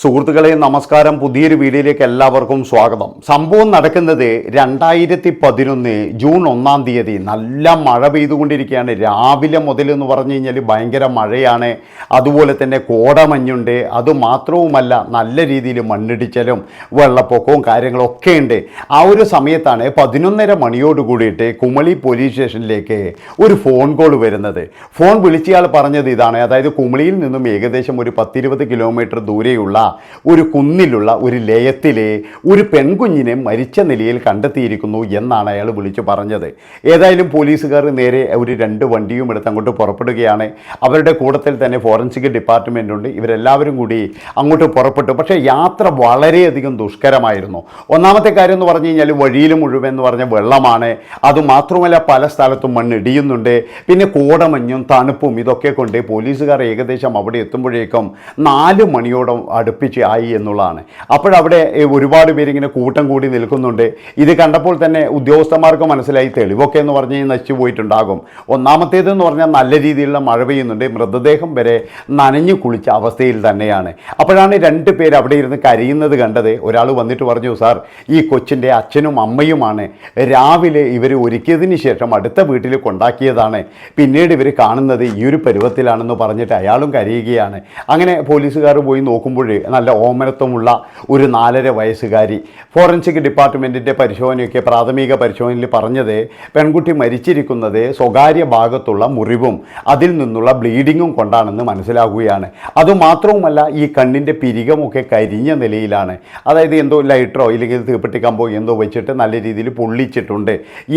സുഹൃത്തുക്കളെ നമസ്കാരം. പുതിയൊരു വീഡിയോയിലേക്ക് എല്ലാവർക്കും സ്വാഗതം. സംഭവം നടക്കുന്നത് രണ്ടായിരത്തി പതിനൊന്ന് ജൂൺ ഒന്നാം തീയതി. നല്ല മഴ പെയ്തുകൊണ്ടിരിക്കുകയാണ്. രാവിലെ മുതൽ എന്ന് പറഞ്ഞു കഴിഞ്ഞാൽ ഭയങ്കര മഴയാണ്. അതുപോലെ തന്നെ കോടമഞ്ഞുണ്ട്. അതുമാത്രവുമല്ല നല്ല രീതിയിൽ മണ്ണിടിച്ചലും വെള്ളപ്പൊക്കവും കാര്യങ്ങളൊക്കെ ഉണ്ട്. ആ ഒരു സമയത്താണ് പതിനൊന്നര മണിയോട് കൂടിയിട്ട് കുമളി പോലീസ് സ്റ്റേഷനിലേക്ക് ഒരു ഫോൺ കോൾ വരുന്നത്. ഫോൺ വിളിച്ചയാൾ പറഞ്ഞത് ഇതാണ്. അതായത് കുമളിയിൽ നിന്നും ഏകദേശം ഒരു പത്തിരുപത് കിലോമീറ്റർ ദൂരെയുള്ള ഒരു കുന്നിലുള്ള ഒരു ലയത്തിലെ ഒരു പെൺകുഞ്ഞിനെ മരിച്ച നിലയിൽ കണ്ടെത്തിയിരിക്കുന്നു എന്നാണ് അയാൾ വിളിച്ചു പറഞ്ഞത്. ഏതായാലും പോലീസുകാർ നേരെ ഒരു രണ്ട് വണ്ടിയും എടുത്ത് അങ്ങോട്ട് പുറപ്പെടുകയാണ്. അവരുടെ കൂട്ടത്തിൽ തന്നെ ഫോറൻസിക് ഡിപ്പാർട്ട്മെന്റ് ഉണ്ട്. ഇവരെല്ലാവരും കൂടി അങ്ങോട്ട് പുറപ്പെട്ടു. പക്ഷേ യാത്ര വളരെയധികം ദുഷ്കരമായിരുന്നു. ഒന്നാമത്തെ കാര്യം എന്ന് പറഞ്ഞു കഴിഞ്ഞാൽ വഴിയിൽ മുഴുവൻ എന്ന് പറഞ്ഞ വെള്ളമാണ്. അതുമാത്രമല്ല പല സ്ഥലത്തും മണ്ണിടിയുന്നുണ്ട് പിന്നെ കോടമഞ്ഞും തണുപ്പും ഇതൊക്കെ കൊണ്ട് പോലീസുകാർ ഏകദേശം അവിടെ എത്തുമ്പോഴേക്കും നാല് മണിയോളം അടുപ്പിച്ച് ആയി എന്നുള്ളതാണ്. അപ്പോഴവിടെ ഒരുപാട് പേരിങ്ങനെ കൂട്ടം കൂടി നിൽക്കുന്നുണ്ട്. ഇത് കണ്ടപ്പോൾ തന്നെ ഉദ്യോഗസ്ഥന്മാർക്ക് മനസ്സിലായി തെളിവൊക്കെ എന്ന് പറഞ്ഞ് നശിച്ചു പോയിട്ടുണ്ടാകും. ഒന്നാമത്തേതെന്ന് പറഞ്ഞാൽ നല്ല രീതിയിലുള്ള മഴ പെയ്യുന്നുണ്ട്. മൃതദേഹം വരെ നനഞ്ഞു കുളിച്ച അവസ്ഥയിൽ തന്നെയാണ്. അപ്പോഴാണ് രണ്ട് പേര് അവിടെ ഇരുന്ന് കരയുന്നത് കണ്ടത്. ഒരാൾ വന്നിട്ട് പറഞ്ഞു സാർ ഈ കൊച്ചിന്റെ അച്ഛനും അമ്മയുമാണ് രാവിലെ ഇവർ ഒരുക്കിയതിന് ശേഷം അടുത്ത വീട്ടിൽ കൊണ്ടാക്കിയതാണ്. പിന്നീട് ഇവർ കാണുന്നത് ഈ ഒരു പരുവത്തിലാണെന്ന് പറഞ്ഞിട്ട് അയാളും കരയുകയാണ്. അങ്ങനെ പോലീസുകാർ പോയി നോക്കുമ്പോൾ നല്ല ഓമനത്വമുള്ള ഒരു നാലര വയസ്സുകാരി. ഫോറൻസിക് ഡിപ്പാർട്ട്മെന്റിന്റെ പരിശോധനയൊക്കെ പ്രാഥമിക പരിശോധനയിൽ പറഞ്ഞത് പെൺകുട്ടി മരിച്ചിരിക്കുന്നത് സ്വകാര്യ ഭാഗത്തുള്ള മുറിവും അതിൽ നിന്നുള്ള ബ്ലീഡിങ്ങും കൊണ്ടാണെന്ന് മനസ്സിലാകുകയാണ്. അതുമാത്രവുമല്ല ഈ കണ്ണിന്റെ പിരികമൊക്കെ കരിഞ്ഞ നിലയിലാണ്. അതായത് എന്തോ ലൈറ്ററോ ഇല്ലെങ്കിൽ തീപ്പെട്ടി കമ്പോ എന്തോ വെച്ചിട്ട് നല്ല രീതിയിൽ പൊള്ളിച്ചിട്ടുണ്ട്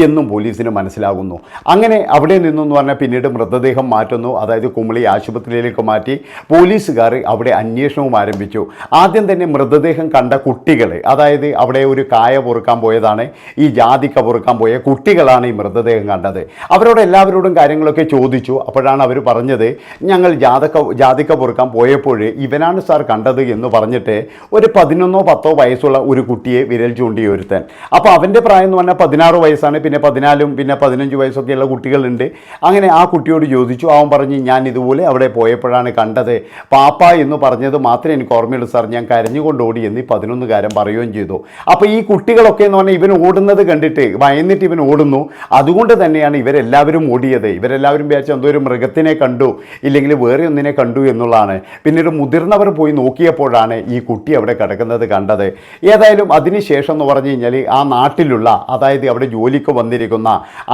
എന്നും പോലീസിന് മനസ്സിലാകുന്നു. അങ്ങനെ അവിടെ നിന്നെന്ന് പറഞ്ഞാൽ പിന്നീട് മൃതദേഹം മാറ്റുന്നു. അതായത് കുമളി ആശുപത്രിയിലേക്ക് മാറ്റി പോലീസുകാർ അവിടെ അന്വേഷണവും ആരംഭിച്ചു. ആദ്യം തന്നെ മൃതദേഹം കണ്ട കുട്ടികൾ അതായത് അവിടെ ഒരു കായ പൊറുക്കാൻ പോയതാണ് ഈ ജാതിക്ക പൊറുക്കാൻ പോയ കുട്ടികളാണ് ഈ മൃതദേഹം കണ്ടത്. അവരോട് എല്ലാവരോടും കാര്യങ്ങളൊക്കെ ചോദിച്ചു. അപ്പോഴാണ് അവർ പറഞ്ഞത് ഞങ്ങൾ ജാതക ജാതിക്ക പൊറുക്കാൻ പോയപ്പോൾ ഇവനാണ് സാർ കണ്ടത് എന്ന് പറഞ്ഞിട്ട് ഒരു പതിനൊന്നോ പത്തോ വയസ്സുള്ള ഒരു കുട്ടിയെ വിരൽ ചൂണ്ടി ഒരുത്തൻ. അപ്പോൾ അവന്റെ പ്രായം എന്ന് പറഞ്ഞാൽ പതിനാറ് വയസ്സാണ് പിന്നെ പതിനാലും പിന്നെ പതിനഞ്ച് വയസ്സൊക്കെയുള്ള കുട്ടികളുണ്ട്. അങ്ങനെ ആ കുട്ടിയോട് ചോദിച്ചു. അവൻ പറഞ്ഞ് ഞാൻ ഇതുപോലെ അവിടെ പോയപ്പോഴാണ് കണ്ടത്. പാപ്പ എന്ന് പറഞ്ഞത് മാത്രമേ എനിക്ക് ഓർമ്മയുള്ളൂ സാർ ഞാൻ കരഞ്ഞുകൊണ്ട് ഓടി എന്നീ പതിനൊന്നുകാരൻ പറയുകയും ചെയ്തു. അപ്പോൾ ഈ കുട്ടികളൊക്കെ എന്ന് പറഞ്ഞാൽ ഇവൻ ഓടുന്നത് കണ്ടിട്ട് ഭയന്നിട്ട് ഇവൻ ഓടുന്നു. അതുകൊണ്ട് തന്നെയാണ് ഇവരെല്ലാവരും ഓടിയത്. ഇവരെല്ലാവരും വിചാരിച്ച എന്തോ ഒരു മൃഗത്തിനെ കണ്ടു ഇല്ലെങ്കിൽ വേറെ ഒന്നിനെ കണ്ടു എന്നുള്ളതാണ്. പിന്നീട് മുതിർന്നവർ പോയി നോക്കിയപ്പോഴാണ് ഈ കുട്ടി അവിടെ കിടക്കുന്നത് കണ്ടത്. ഏതായാലും അതിനുശേഷം എന്ന് പറഞ്ഞു കഴിഞ്ഞാൽ ആ നാട്ടിലുള്ള അതായത് അവിടെ ജോലിക്ക് വന്നിരിക്കുന്ന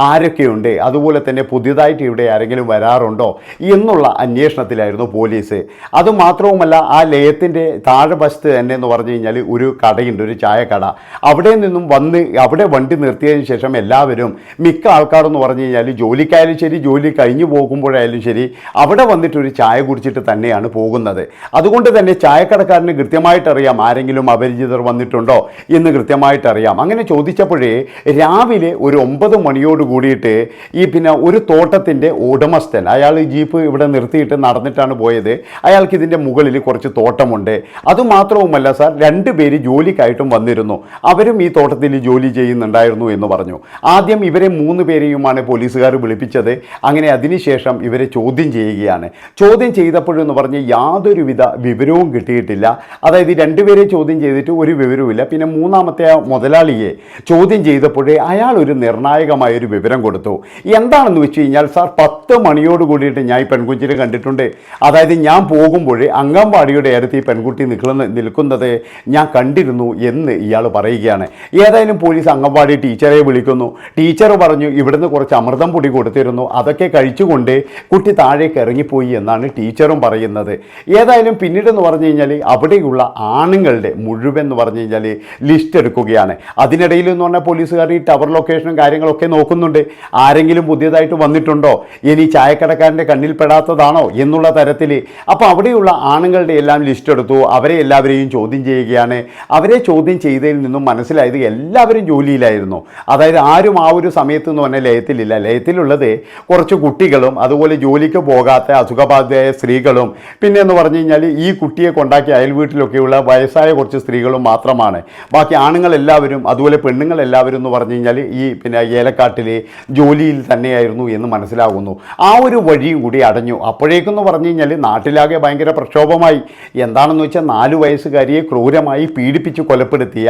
ആരൊക്കെയുണ്ട് അതുപോലെ തന്നെ പുതിയതായിട്ട് ഇവിടെ ആരെങ്കിലും വരാറുണ്ടോ എന്നുള്ള അന്വേഷണത്തിലായിരുന്നു പോലീസ്. അതുമാത്രവുമല്ല ആ ലയത്തിന്റെ താഴെ വശത്ത് തന്നെ എന്ന് പറഞ്ഞു കഴിഞ്ഞാൽ ഒരു കടയുണ്ട് ഒരു ചായക്കട. അവിടെ നിന്നും വന്ന് അവിടെ വണ്ടി നിർത്തിയതിന് ശേഷം എല്ലാവരും മിക്ക ആൾക്കാരെന്ന് പറഞ്ഞു കഴിഞ്ഞാൽ ജോലിക്കായാലും ശരി ജോലി കഴിഞ്ഞു പോകുമ്പോഴായാലും ശരി അവിടെ വന്നിട്ട് ഒരു ചായ കുടിച്ചിട്ട് തന്നെയാണ് പോകുന്നത്. അതുകൊണ്ട് തന്നെ ചായക്കടക്കാരന് കൃത്യമായിട്ട് അറിയാം ആരെങ്കിലും അപരിചിതർ വന്നിട്ടുണ്ടോ എന്ന് കൃത്യമായിട്ട് അറിയാം അങ്ങനെ ചോദിച്ചപ്പോഴേ രാവിലെ ഒരു ഒമ്പത് മണിയോട് കൂടിയിട്ട് ഈ പിന്നെ ഒരു തോട്ടത്തിന്റെ ഉടമസ്ഥൻ അയാൾ ജീപ്പ് ഇവിടെ നിർത്തിയിട്ട് നടന്നിട്ടാണ് പോയത്. അയാൾക്ക് ഇതിന്റെ മുകളിൽ കുറച്ച് തോട്ടമുണ്ട്. അതുമാത്രവുമല്ല സാർ രണ്ട് പേര് ജോലിക്കായിട്ടും വന്നിരുന്നു. അവരും ഈ തോട്ടത്തിൽ ജോലി ചെയ്യുന്നുണ്ടായിരുന്നു എന്ന് പറഞ്ഞു. ആദ്യം ഇവരെ മൂന്ന് പേരെയുമാണ് പോലീസുകാർ വിളിപ്പിച്ചത്. അങ്ങനെ അതിനുശേഷം ഇവരെ ചോദ്യം ചെയ്യുകയാണ്. ചോദ്യം ചെയ്തപ്പോഴെന്ന് പറഞ്ഞ് യാതൊരുവിധ വിവരവും കിട്ടിയിട്ടില്ല. അതായത് രണ്ടുപേരെ ചോദ്യം ചെയ്തിട്ട് ഒരു വിവരവുമില്ല. പിന്നെ മൂന്നാമത്തെ ആ മുതലാളിയെ ചോദ്യം ചെയ്തപ്പോഴേ അയാൾ ഒരു നിർണായകമായൊരു വിവരം കൊടുത്തു. എന്താണെന്ന് വെച്ച് കഴിഞ്ഞാൽ സാർ പത്ത് മണിയോട് കൂടിയിട്ട് ഞാൻ ഈ പെൺകുഞ്ഞിനെ കണ്ടിട്ടുണ്ട്. അതായത് ഞാൻ പോകുമ്പോഴേ അംഗൻവാടിയുടെ അടുത്ത് ഈ പെൺകുട്ടി നിൽക്കുന്ന നിൽക്കുന്നത് ഞാൻ കണ്ടിരുന്നു എന്ന് ഇയാൾ പറയുകയാണ്. ഏതായാലും പോലീസ് അംഗൻവാടി ടീച്ചറെ വിളിക്കുന്നു. ടീച്ചർ പറഞ്ഞു ഇവിടുന്ന് കുറച്ച് അമൃതം പൊടി കൊടുത്തിരുന്നു. അതൊക്കെ കഴിച്ചുകൊണ്ട് കുട്ടി താഴേക്ക് ഇറങ്ങിപ്പോയി എന്നാണ് ടീച്ചറും പറയുന്നത്. ഏതായാലും പിന്നീടെന്ന് പറഞ്ഞു കഴിഞ്ഞാൽ അവിടെയുള്ള ആണുങ്ങളുടെ മുഴുവൻ എന്ന് പറഞ്ഞു കഴിഞ്ഞാൽ ലിസ്റ്റ് എടുക്കുകയാണ്. അതിനിടയിൽ എന്ന് പറഞ്ഞാൽ പോലീസുകാർ ഈ ടവർ ലൊക്കേഷനും കാര്യങ്ങളൊക്കെ നോക്കുന്നുണ്ട്. ആരെങ്കിലും പുതിയതായിട്ട് വന്നിട്ടുണ്ടോ? ഇനി ചായക്കടക്കാരന്റെ കണ്ണിൽ പെടാത്തതാണോ എന്നുള്ള തരത്തിൽ അപ്പോൾ അവിടെയുള്ള ആണുങ്ങളുടെ എല്ലാം ലിസ്റ്റ് എടുത്തു അവരെ എല്ലാവരെയും ചോദ്യം ചെയ്യുകയാണ്. അവരെ ചോദ്യം ചെയ്തതിൽ നിന്നും മനസ്സിലായത് എല്ലാവരും ജോലിയിലായിരുന്നു. അതായത് ആരും ആ ഒരു സമയത്ത് എന്ന് പറഞ്ഞാൽ ലയത്തിലില്ല. ലയത്തിലുള്ളത് കുറച്ച് കുട്ടികളും അതുപോലെ ജോലിക്ക് പോകാത്ത അസുഖബാധിതയായ സ്ത്രീകളും. പിന്നെ എന്ന് പറഞ്ഞു കഴിഞ്ഞാൽ ഈ കുട്ടിയെ കൊണ്ടാക്കി അയൽ വീട്ടിലൊക്കെയുള്ള വയസ്സായ കുറച്ച് സ്ത്രീകളും മാത്രമാണ്. ബാക്കി ആണുങ്ങളെല്ലാവരും അതുപോലെ പെണ്ണുങ്ങളെല്ലാവരും എന്ന് പറഞ്ഞു കഴിഞ്ഞാൽ ഈ പിന്നെ ഏലക്കാട്ടിലെ ജോലിയിൽ തന്നെയായിരുന്നു എന്ന് മനസ്സിലാകുന്നു. ആ ഒരു വഴിയും കൂടി അടഞ്ഞു. അപ്പോഴേക്കെന്ന് പറഞ്ഞു കഴിഞ്ഞാൽ നാട്ടിലാകെ ഭയങ്കര പ്രക്ഷോഭമായി. എന്താണെന്ന് എന്താണെന്ന് വെച്ചാൽ നാല് വയസ്സുകാരിയെ ക്രൂരമായി പീഡിപ്പിച്ച് കൊലപ്പെടുത്തിയ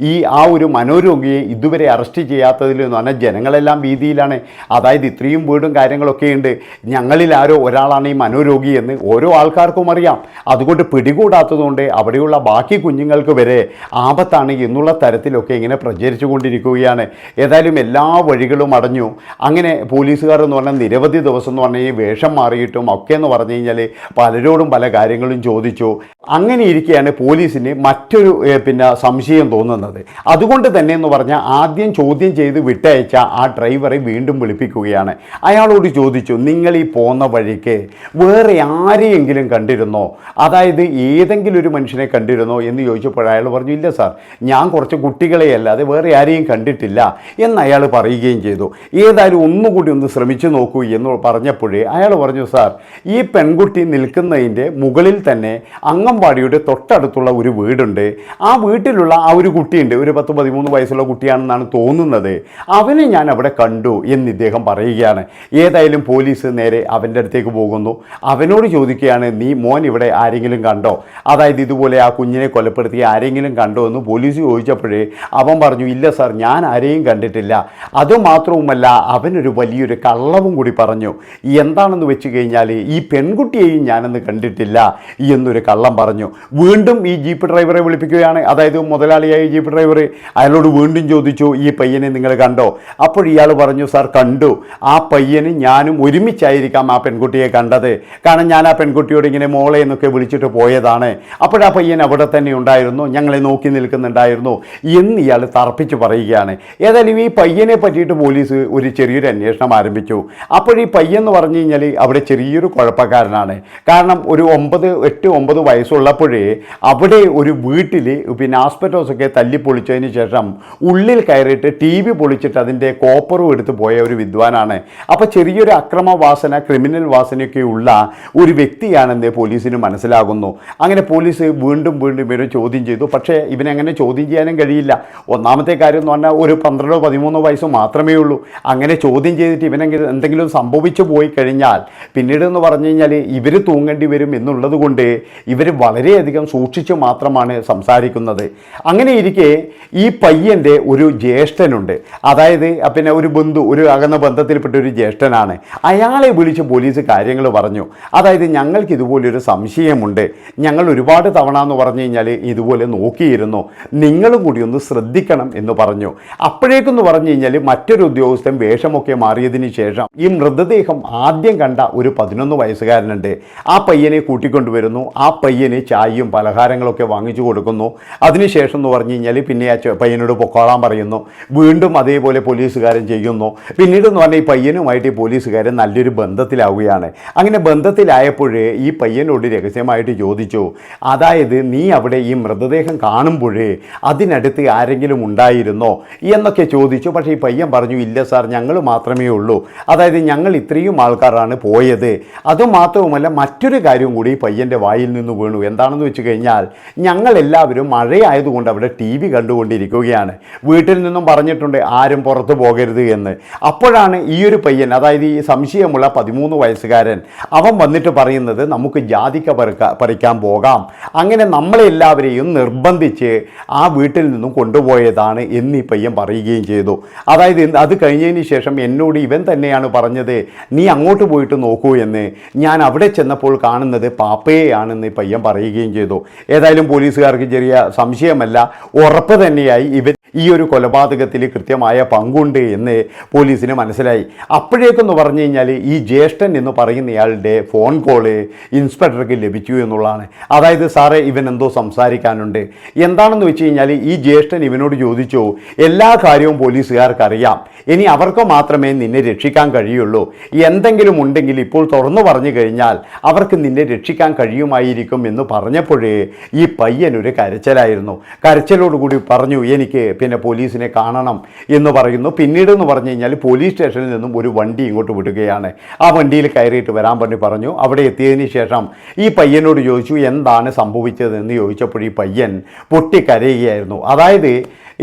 ഈ ആ ഒരു മനോരോഗിയെ ഇതുവരെ അറസ്റ്റ് ചെയ്യാത്തതിൽ എന്ന് പറഞ്ഞാൽ ജനങ്ങളെല്ലാം ഭീതിയിലാണ്. അതായത് ഇത്രയും വീടും കാര്യങ്ങളൊക്കെ ഉണ്ട്. ഞങ്ങളിൽ ഒരാളാണ് ഈ മനോരോഗി എന്ന് ഓരോ ആൾക്കാർക്കും അറിയാം. അതുകൊണ്ട് പിടികൂടാത്തതുകൊണ്ട് അവിടെയുള്ള ബാക്കി കുഞ്ഞുങ്ങൾക്ക് വരെ ആപത്താണ് എന്നുള്ള തരത്തിലൊക്കെ ഇങ്ങനെ പ്രചരിച്ചു കൊണ്ടിരിക്കുകയാണ്. ഏതായാലും എല്ലാ വഴികളും അടഞ്ഞു. അങ്ങനെ പോലീസുകാർ എന്ന് പറഞ്ഞാൽ നിരവധി ദിവസം എന്ന് പറഞ്ഞാൽ ഈ വേഷം മാറിയിട്ടും ഒക്കെ എന്ന് പറഞ്ഞു കഴിഞ്ഞാൽ പലരോടും പല കാര്യങ്ങളും ചോദിച്ചു. അങ്ങനെ ഇരിക്കെയാണ് പോലീസിന് മറ്റൊരു പിന്നെ സംശയം തോന്നുന്നത്. അതുകൊണ്ട് തന്നെ എന്ന് പറഞ്ഞാൽ ആദ്യം ചോദ്യം ചെയ്ത് വിട്ടയച്ച ആ ഡ്രൈവറെ വീണ്ടും വിളിപ്പിക്കുകയാണ്. അയാളോട് ചോദിച്ചു നിങ്ങൾ ഈ പോന്ന വഴിക്ക് വേറെ ആരെയെങ്കിലും കണ്ടിരുന്നോ? അതായത് ഏതെങ്കിലും ഒരു മനുഷ്യനെ കണ്ടിരുന്നോ? എന്ന് ചോദിച്ചപ്പോൾ അയാൾ പറഞ്ഞു ഇല്ല സാർ ഞാൻ കുറച്ച് കുട്ടികളെ അല്ലാതെ വേറെ ആരെയും കണ്ടിട്ടില്ല. എന്ന് അയാൾ പറയുകയും ചെയ്തു. ഏതായാലും ഒന്നുകൂടി ഒന്ന് ശ്രമിച്ചു നോക്കൂ എന്ന് പറഞ്ഞപ്പോഴേ അയാൾ പറഞ്ഞു സാർ ഈ പെൺകുട്ടി നിൽക്കുന്നതിന്റെ മുകളിൽ തന്നെ അംഗൻവാടിയുടെ തൊട്ടടുത്തുള്ള ഒരു വീടുണ്ട്. ആ വീട്ടിലുള്ള ആ ഒരു കുട്ടിയുണ്ട്. ഒരു പത്ത് പതിമൂന്ന് വയസ്സുള്ള കുട്ടിയാണെന്നാണ് തോന്നുന്നത്. അവനെ ഞാൻ അവിടെ കണ്ടു എന്ന് ഇദ്ദേഹം പറയുകയാണ്. ഏതായാലും പോലീസ് നേരെ അവന്റെ അടുത്തേക്ക് പോകുന്നു. അവനോട് ചോദിക്കുകയാണ് നീ മോൻ ഇവിടെ ആരെങ്കിലും കണ്ടോ? അതായത് ഇതുപോലെ ആ കുഞ്ഞിനെ കൊലപ്പെടുത്തി ആരെങ്കിലും കണ്ടോ എന്ന് പോലീസ് ചോദിച്ചപ്പോഴേ അവൻ പറഞ്ഞു ഇല്ല സാർ ഞാൻ ആരെയും കണ്ടിട്ടില്ല. അതുമാത്രവുമല്ല അവനൊരു വലിയൊരു കള്ളവും കൂടി പറഞ്ഞു. എന്താണെന്ന് വെച്ച് കഴിഞ്ഞാൽ ഈ പെൺകുട്ടിയെയും ഞാനന്ന് കണ്ടിട്ടില്ല എന്നൊരു കള്ളം പറഞ്ഞു. വീണ്ടും ഈ ജീപ്പ് ഡ്രൈവറെ വിളിപ്പിക്കുകയാണ്. അതായത് മുതലാളിയായ ജീപ്പ് ഡ്രൈവർ അയാളോട് വീണ്ടും ചോദിച്ചു ഈ പയ്യനെ നിങ്ങൾ കണ്ടോ? അപ്പോൾ ഇയാൾ പറഞ്ഞു സാർ കണ്ടു. ആ പയ്യന് ഞാനും ഒരുമിച്ചായിരിക്കാം ആ പെൺകുട്ടിയെ കണ്ടത്. കാരണം ഞാൻ ആ പെൺകുട്ടിയോട് ഇങ്ങനെ മോളെ എന്നൊക്കെ വിളിച്ചിട്ട് പോയതാണ്. അപ്പോൾ ആ പയ്യൻ അവിടെ തന്നെ ഉണ്ടായിരുന്നു. ഞങ്ങളെ നോക്കി നിൽക്കുന്നുണ്ടായിരുന്നു. എന്ന് ഇയാൾ തർപ്പിച്ച് പറയുകയാണ്. ഏതായാലും ഈ പയ്യനെ പറ്റിയിട്ട് പോലീസ് ഒരു ചെറിയൊരു അന്വേഷണം ആരംഭിച്ചു. അപ്പോൾ ഈ പയ്യൻ പറഞ്ഞു കഴിഞ്ഞാൽ അവിടെ ചെറിയൊരു കുഴപ്പക്കാരനാണ്. കാരണം ഒരു ഒമ്പത് എട്ട് ഒമ്പത് വയസ്സുള്ളപ്പോഴേ അവിടെ ഒരു വീട്ടിൽ പിന്നെ ആസ്പെറ്റോസൊക്കെ തല്ലിപ്പൊളിച്ചതിന് ശേഷം ഉള്ളിൽ കയറിയിട്ട് ടി വി പൊളിച്ചിട്ട് അതിന്റെ കോപ്പറും എടുത്ത് പോയ ഒരു വിദ്വാനാണ്. അപ്പോൾ ചെറിയൊരു അക്രമവാസന ക്രിമിനൽ വാസനയൊക്കെ ഉള്ള ഒരു വ്യക്തിയാണെന്ന് പോലീസിന് മനസ്സിലാകുന്നു. അങ്ങനെ പോലീസ് വീണ്ടും വീണ്ടും ഇവരെ ചോദ്യം ചെയ്തു. പക്ഷേ ഇവനങ്ങനെ ചോദ്യം ചെയ്യാനും കഴിയില്ല. ഒന്നാമത്തെ കാര്യം എന്ന് പറഞ്ഞാൽ ഒരു പന്ത്രണ്ടോ പതിമൂന്നോ വയസ്സ് മാത്രമേ ഉള്ളൂ. അങ്ങനെ ചോദ്യം ചെയ്തിട്ട് ഇവനെങ്കിലും എന്തെങ്കിലും സംഭവിച്ചു പോയി കഴിഞ്ഞാൽ പിന്നീട് എന്ന് പറഞ്ഞു കഴിഞ്ഞാൽ ഇവർ തൂങ്ങേണ്ടി വരും എന്നുള്ളത് കൊണ്ട് ഇവർ വളരെയധികം സൂക്ഷിച്ച് മാത്രമാണ് സംസാരിക്കുന്നത്. അങ്ങനെ ഇരിക്കെ ഈ പയ്യന്റെ ഒരു ജ്യേഷ്ഠനുണ്ട്. അതായത് പിന്നെ ഒരു ബന്ധു ഒരു അകന്ന ബന്ധത്തിൽപ്പെട്ട ഒരു ജ്യേഷ്ഠനാണ്. അയാളെ വിളിച്ച് പോലീസ് കാര്യങ്ങൾ പറഞ്ഞു. അതായത് ഞങ്ങൾക്ക് ഇതുപോലൊരു സംശയമുണ്ട്. ഞങ്ങൾ ഒരുപാട് തവണ എന്ന് പറഞ്ഞു കഴിഞ്ഞാൽ ഇതുപോലെ നോക്കിയിരുന്നു. നിങ്ങളും കൂടി ഒന്ന് ശ്രദ്ധിക്കണം എന്ന് പറഞ്ഞു. അപ്പോഴേക്കെന്ന് പറഞ്ഞു കഴിഞ്ഞാൽ മറ്റൊരു ഉദ്യോഗസ്ഥൻ വേഷമൊക്കെ മാറിയതിന് ശേഷം ഈ മൃതദേഹം ആദ്യം കണ്ട ഒരു പതിനൊന്ന് വയസ്സുകാരനുണ്ട്. ആ പയ്യനെ കൂട്ടിക്കൊണ്ടുവരുന്നു. ആ പയ്യന് ചായയും പലഹാരങ്ങളൊക്കെ വാങ്ങിച്ചു കൊടുക്കുന്നു. അതിനുശേഷം എന്ന് പറഞ്ഞു കഴിഞ്ഞാൽ പിന്നെ ആ പയ്യനോട് പൊക്കോളാൻ പറയുന്നു. വീണ്ടും അതേപോലെ പോലീസുകാരൻ ചെയ്യുന്നു. പിന്നീട് എന്ന് പറഞ്ഞാൽ ഈ പയ്യനുമായിട്ട് ഈ പോലീസുകാരൻ നല്ലൊരു ബന്ധത്തിലാവുകയാണ്. അങ്ങനെ ബന്ധത്തിലായപ്പോഴേ ഈ പയ്യനോട് രഹസ്യമായിട്ട് ചോദിച്ചു അതായത് നീ അവിടെ ഈ മൃതദേഹം കാണുമ്പോഴേ അതിനടുത്ത് ആരെങ്കിലും ഉണ്ടായിരുന്നോ? എന്നൊക്കെ ചോദിച്ചു. പക്ഷേ ഈ പയ്യൻ പറഞ്ഞു ഇല്ല സാർ ഞങ്ങൾ മാത്രമേ ഉള്ളൂ. അതായത് ഞങ്ങൾ ഇത്രയും ആൾക്കാരാണ് പോയത്. അതുമാത്രവുമല്ല മറ്റൊരു കാര്യം കൂടി ഈ പയ്യന്റെ വായിൽ നിന്ന് വീണു. എന്താണെന്ന് വെച്ച് കഴിഞ്ഞാൽ ഞങ്ങളെല്ലാവരും മഴയായതുകൊണ്ട് അവിടെ ടി വി കണ്ടുകൊണ്ടിരിക്കുകയാണ്. വീട്ടിൽ നിന്നും പറഞ്ഞിട്ടുണ്ട് ആരും പുറത്തു പോകരുത് എന്ന്. അപ്പോഴാണ് ഈ ഒരു പയ്യൻ അതായത് ഈ സംശയമുള്ള പതിമൂന്ന് വയസ്സുകാരൻ അവൻ വന്നിട്ട് പറയുന്നത് നമുക്ക് ജാതിക്ക പറിക്ക പറിക്കാൻ പോകാം. അങ്ങനെ നമ്മളെല്ലാവരെയും നിർബന്ധിച്ച് ആ വീട്ടിൽ നിന്നും കൊണ്ടുപോയതാണ് എന്ന് ഈ പയ്യൻ പറയുകയും ചെയ്തു. അതായത് അത് കഴിഞ്ഞതിന് ശേഷം എന്നോട് ഇവൻ തന്നെയാണ് പറഞ്ഞത് നീ അങ്ങോട്ട് പോയിട്ട് നോക്കൂ എന്ന്. ഞാൻ അവിടെ ചെന്നപ്പോൾ കാണുന്നത് പാപ്പയെയാണെന്ന് ഈ പയ്യൻ പറയുകയും ചെയ്തു. ഏതായാലും പോലീസുകാർക്ക് ചെറിയ സംശയമല്ല ഉറപ്പ് തന്നെയായി ഇവൻ ഈ ഒരു കൊലപാതകത്തിൽ കൃത്യമായ പങ്കുണ്ട് എന്ന് പോലീസിന് മനസ്സിലായി. അപ്പോഴേക്കെന്ന് പറഞ്ഞു കഴിഞ്ഞാൽ ഈ ജ്യേഷ്ഠൻ എന്ന് പറയുന്നയാളുടെ ഫോൺ കോൾ ഇൻസ്പെക്ടർക്ക് ലഭിച്ചു എന്നുള്ളതാണ്. അതായത് സാറേ ഇവൻ എന്തോ സംസാരിക്കാനുണ്ട്. എന്താണെന്ന് വെച്ച് കഴിഞ്ഞാൽ ഈ ജ്യേഷ്ഠൻ ഇവനോട് ചോദിച്ചു എല്ലാ കാര്യവും പോലീസുകാർക്ക് അറിയാം ഇനി അവർക്ക് മാത്രമേ നിന്നെ രക്ഷിക്കാൻ കഴിയുള്ളൂ. എന്തെങ്കിലും ഉണ്ടെങ്കിൽ ഇപ്പോൾ തുറന്നു പറഞ്ഞു കഴിഞ്ഞാൽ അവർക്ക് നിന്നെ രക്ഷിക്കാൻ കഴിയുമായിരിക്കും എന്ന് പറഞ്ഞപ്പോഴേ ഈ പയ്യനൊരു കരച്ചിലായിരുന്നു. കരച്ചിലോടുകൂടി പറഞ്ഞു എനിക്ക് പിന്നെ പോലീസിനെ കാണണം എന്ന് പറയുന്നു. പിന്നീട് എന്ന് പറഞ്ഞു കഴിഞ്ഞാൽ പോലീസ് സ്റ്റേഷനിൽ നിന്നും ഒരു വണ്ടി ഇങ്ങോട്ട് വിടുകയാണ്. ആ വണ്ടിയിൽ കയറിയിട്ട് വരാൻ പറഞ്ഞ് പറഞ്ഞു. അവിടെ എത്തിയതിന് ശേഷം ഈ പയ്യനോട് ചോദിച്ചു എന്താണ് സംഭവിച്ചതെന്ന്? ചോദിച്ചപ്പോൾ ഈ പയ്യൻ പൊട്ടിക്കരയുകയായിരുന്നു. അതായത്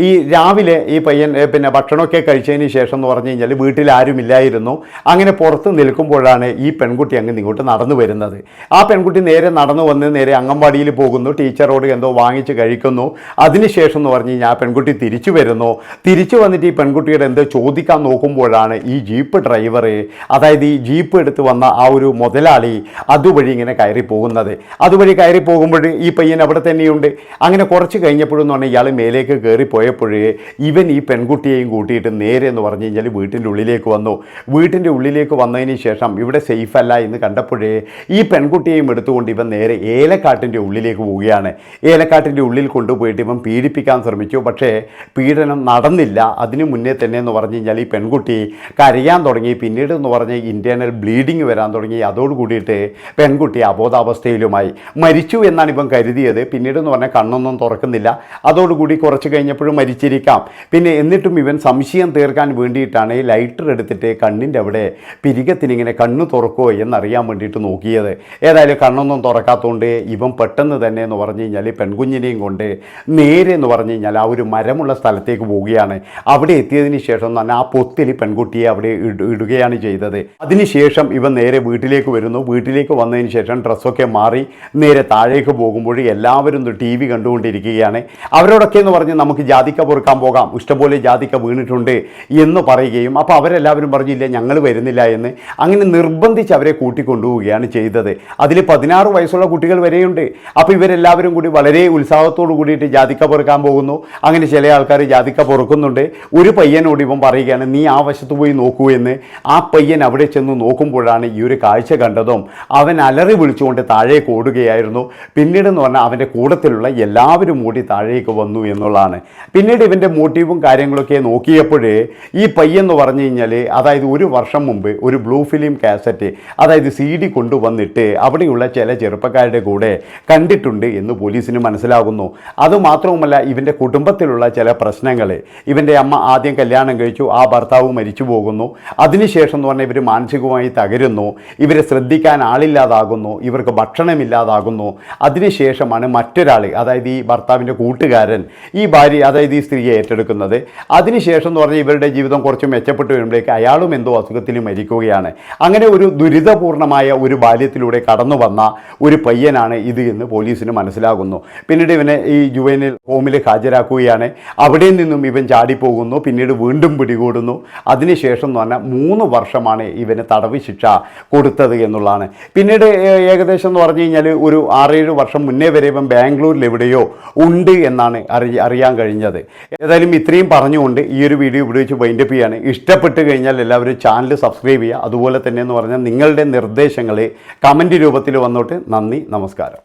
ഈ രാവിലെ ഈ പയ്യൻ പിന്നെ ഭക്ഷണമൊക്കെ കഴിച്ചതിന് ശേഷം എന്ന് പറഞ്ഞു കഴിഞ്ഞാൽ വീട്ടിൽ ആരുമില്ലായിരുന്നു. അങ്ങനെ പുറത്ത് നിൽക്കുമ്പോഴാണ് ഈ പെൺകുട്ടി അങ്ങ് ഇങ്ങോട്ട് നടന്നു വരുന്നത്. ആ പെൺകുട്ടി നേരെ നടന്നു വന്ന് നേരെ അംഗൻവാടിയിൽ പോകുന്നു ടീച്ചറോട് എന്തോ വാങ്ങിച്ച് കഴിക്കുന്നു. അതിനുശേഷം എന്ന് പറഞ്ഞു കഴിഞ്ഞാൽ ആ പെൺകുട്ടി തിരിച്ചു വരുന്നു. തിരിച്ചു വന്നിട്ട് ഈ പെൺകുട്ടിയുടെ എന്തോ ചോദിക്കാൻ നോക്കുമ്പോഴാണ് ഈ ജീപ്പ് ഡ്രൈവർ അതായത് ഈ ജീപ്പ് എടുത്ത് വന്ന ആ ഒരു മുതലാളി അതുവഴി ഇങ്ങനെ കയറി പോകുന്നത്. അതുവഴി കയറി പോകുമ്പോൾ ഈ പയ്യൻ അവിടെ തന്നെയുണ്ട്. അങ്ങനെ കുറച്ച് കഴിഞ്ഞപ്പോഴെന്ന് പറഞ്ഞാൽ ഇയാൾ മേലേക്ക് കയറി പോയപ്പോഴേ ഇവൻ ഈ പെൺകുട്ടിയെയും കൂട്ടിയിട്ട് നേരെ എന്ന് പറഞ്ഞു കഴിഞ്ഞാൽ വീട്ടിന്റെ ഉള്ളിലേക്ക് വന്നു. വീട്ടിന്റെ ഉള്ളിലേക്ക് വന്നതിന് ശേഷം ഇവിടെ സേഫ് അല്ല എന്ന് കണ്ടപ്പോഴേ ഈ പെൺകുട്ടിയെയും എടുത്തുകൊണ്ട് ഇവൻ നേരെ ഏലക്കാട്ടിന്റെ ഉള്ളിലേക്ക് പോവുകയാണ്. ഏലക്കാട്ടിന്റെ ഉള്ളിൽ കൊണ്ടുപോയിട്ട് ഇവൻ പീഡിപ്പിക്കാൻ ശ്രമിച്ചു. പക്ഷേ പീഡനം നടന്നില്ല. അതിനു മുന്നേ തന്നെ എന്ന് പറഞ്ഞു കഴിഞ്ഞാൽ ഈ പെൺകുട്ടി കരയാൻ തുടങ്ങി. പിന്നീട് എന്ന് പറഞ്ഞ് ഇന്റേർണൽ ബ്ലീഡിങ് വരാൻ തുടങ്ങി. അതോട് കൂടിയിട്ട് പെൺകുട്ടി അബോധാവസ്ഥയിലുമായി. മരിച്ചു എന്നാണ് ഇവൻ കരുതിയത്. പിന്നീട് എന്ന് പറഞ്ഞാൽ കണ്ണൊന്നും തുറക്കുന്നില്ല. അതോടുകൂടി കുറച്ച് കഴിഞ്ഞപ്പോഴും മരിച്ചിരിക്കാം. പിന്നെ എന്നിട്ടും ഇവൻ സംശയം തീർക്കാൻ വേണ്ടിയിട്ടാണ് ലൈറ്റർ എടുത്തിട്ട് കണ്ണിന്റെ അവിടെ പിരികത്തിനിങ്ങനെ കണ്ണ് തുറക്കുമോ എന്നറിയാൻ വേണ്ടിയിട്ട് നോക്കിയത്. ഏതായാലും കണ്ണൊന്നും തുറക്കാത്തതുകൊണ്ട് ഇവൻ പെട്ടെന്ന് തന്നെ എന്ന് പറഞ്ഞു കഴിഞ്ഞാൽ പെൺകുഞ്ഞിനെയും കൊണ്ട് നേരെ എന്ന് പറഞ്ഞു കഴിഞ്ഞാൽ ആ ഒരു മരമുള്ള സ്ഥലത്തേക്ക് പോവുകയാണ്. അവിടെ എത്തിയതിന് ശേഷം തന്നെ ആ പൊത്തിൽ പെൺകുട്ടിയെ അവിടെ ഇട- ഇടുകയാണ് ചെയ്തത്. അതിനുശേഷം ഇവൻ നേരെ വീട്ടിലേക്ക് വരുന്നു. വീട്ടിലേക്ക് വന്നതിന് ശേഷം ഡ്രസ്സൊക്കെ മാറി നേരെ താഴേക്ക് പോകുമ്പോൾ എല്ലാവരും ടി വി കണ്ടുകൊണ്ടിരിക്കുകയാണ്. അവരോടൊക്കെ എന്ന് പറഞ്ഞ് നമുക്ക് ജാതിക്ക പൊറുക്കാൻ പോകാം. ഇഷ്ടംപോലെ ജാതിക്ക വീണിട്ടുണ്ട് എന്ന് പറയുകയും അപ്പോൾ അവരെല്ലാവരും പറഞ്ഞില്ല ഞങ്ങൾ വരുന്നില്ല എന്ന്. അങ്ങനെ നിർബന്ധിച്ച് അവരെ കൂട്ടിക്കൊണ്ടുപോവുകയാണ് ചെയ്തത്. അതിൽ പതിനാറ് വയസ്സുള്ള കുട്ടികൾ വരെയുണ്ട് അപ്പോൾ ഇവരെല്ലാവരും കൂടി വളരെ ഉത്സാഹത്തോടു കൂടിയിട്ട് ജാതിക്ക പൊറുക്കാൻ പോകുന്നു. അങ്ങനെ ചില ആൾക്കാർ ജാതിക്ക പൊറുക്കുന്നുണ്ട്. ഒരു പയ്യനോട് ഇവൻ പറയുകയാണ് നീ ആ വശത്ത് പോയി നോക്കൂ എന്ന്. ആ പയ്യൻ അവിടെ ചെന്ന് നോക്കുമ്പോഴാണ് ഈ ഒരു കാഴ്ച കണ്ടതും അവൻ അലറി വിളിച്ചുകൊണ്ട് താഴേക്ക് ഓടുകയായിരുന്നു. പിന്നീട് എന്ന് പറഞ്ഞാൽ അവന്റെ കൂടത്തിലുള്ള എല്ലാവരും കൂടി താഴേക്ക് വന്നു എന്നുള്ളതാണ്. പിന്നീട് ഇവന്റെ മോട്ടീവും കാര്യങ്ങളൊക്കെ നോക്കിയപ്പോഴേ ഈ പയ്യൻ എന്ന് പറഞ്ഞു കഴിഞ്ഞാൽ അതായത് ഒരു വർഷം മുമ്പ് ഒരു ബ്ലൂ ഫിലിം കാസറ്റ് അതായത് സി ഡി കൊണ്ടുവന്നിട്ട് അവിടെയുള്ള ചില ചെറുപ്പക്കാരുടെ കൂടെ കണ്ടിട്ടുണ്ട് എന്ന് പോലീസിന് മനസ്സിലാകുന്നു. അതുമാത്രവുമല്ല ഇവന്റെ കുടുംബത്തിലുള്ള ചില പ്രശ്നങ്ങൾ ഇവന്റെ അമ്മ ആദ്യം കല്യാണം കഴിച്ചു ആ ഭർത്താവ് മരിച്ചു പോകുന്നു. അതിനുശേഷം എന്ന് പറഞ്ഞാൽ ഇവർ മാനസികമായി തകരുന്നു. ഇവരെ ശ്രദ്ധിക്കാൻ ആളില്ലാതാകുന്നു. ഇവർക്ക് ഭക്ഷണമില്ലാതാകുന്നു. അതിനുശേഷമാണ് മറ്റൊരാൾ അതായത് ഈ ഭർത്താവിന്റെ കൂട്ടുകാരൻ ഈ ഭാര്യ അതായത് ഈ സ്ത്രീയെ ഏറ്റെടുക്കുന്നത്. അതിനുശേഷം എന്ന് പറഞ്ഞാൽ ഇവരുടെ ജീവിതം കുറച്ച് മെച്ചപ്പെട്ടു വരുമ്പോഴേക്ക് അയാളും എന്തോ അസുഖത്തിൽ മരിക്കുകയാണ്. അങ്ങനെ ഒരു ദുരിതപൂർണമായ ഒരു ബാല്യത്തിലൂടെ കടന്നു വന്ന ഒരു പയ്യനാണ് ഇത് എന്ന് പോലീസിന് മനസ്സിലാകുന്നു. പിന്നീട് ഇവനെ ഈ ജുവനിൽ ഹോമിൽ ഹാജരാക്കുകയാണ്. അവിടെ നിന്നും ഇവൻ ചാടിപ്പോകുന്നു. പിന്നീട് വീണ്ടും പിടികൂടുന്നു. അതിനുശേഷം എന്ന് പറഞ്ഞാൽ മൂന്ന് വർഷമാണ് ഇവന് തടവ് ശിക്ഷ കൊടുത്തത് എന്നുള്ളതാണ്. പിന്നീട് ഏകദേശം എന്ന് പറഞ്ഞു കഴിഞ്ഞാൽ ഒരു ആറേഴ് വർഷം മുന്നേ വരെ ഇവൻ ബാംഗ്ലൂരിൽ എവിടെയോ ഉണ്ട് എന്നാണ് അറി അറിയാൻ കഴിഞ്ഞത്. ഏതായാലും ഇത്രയും പറഞ്ഞുകൊണ്ട് ഈ ഒരു വീഡിയോ വെച്ച് വൈൻഡപ്പ് ചെയ്യാണ്. ഇഷ്ടപ്പെട്ട് കഴിഞ്ഞാൽ എല്ലാവരും ചാനൽ സബ്സ്ക്രൈബ് ചെയ്യുക. അതുപോലെ തന്നെ എന്ന് പറഞ്ഞാൽ നിങ്ങളുടെ നിർദ്ദേശങ്ങൾ കമന്റ് രൂപത്തിൽ വന്നോട്ട്. നന്ദി നമസ്കാരം.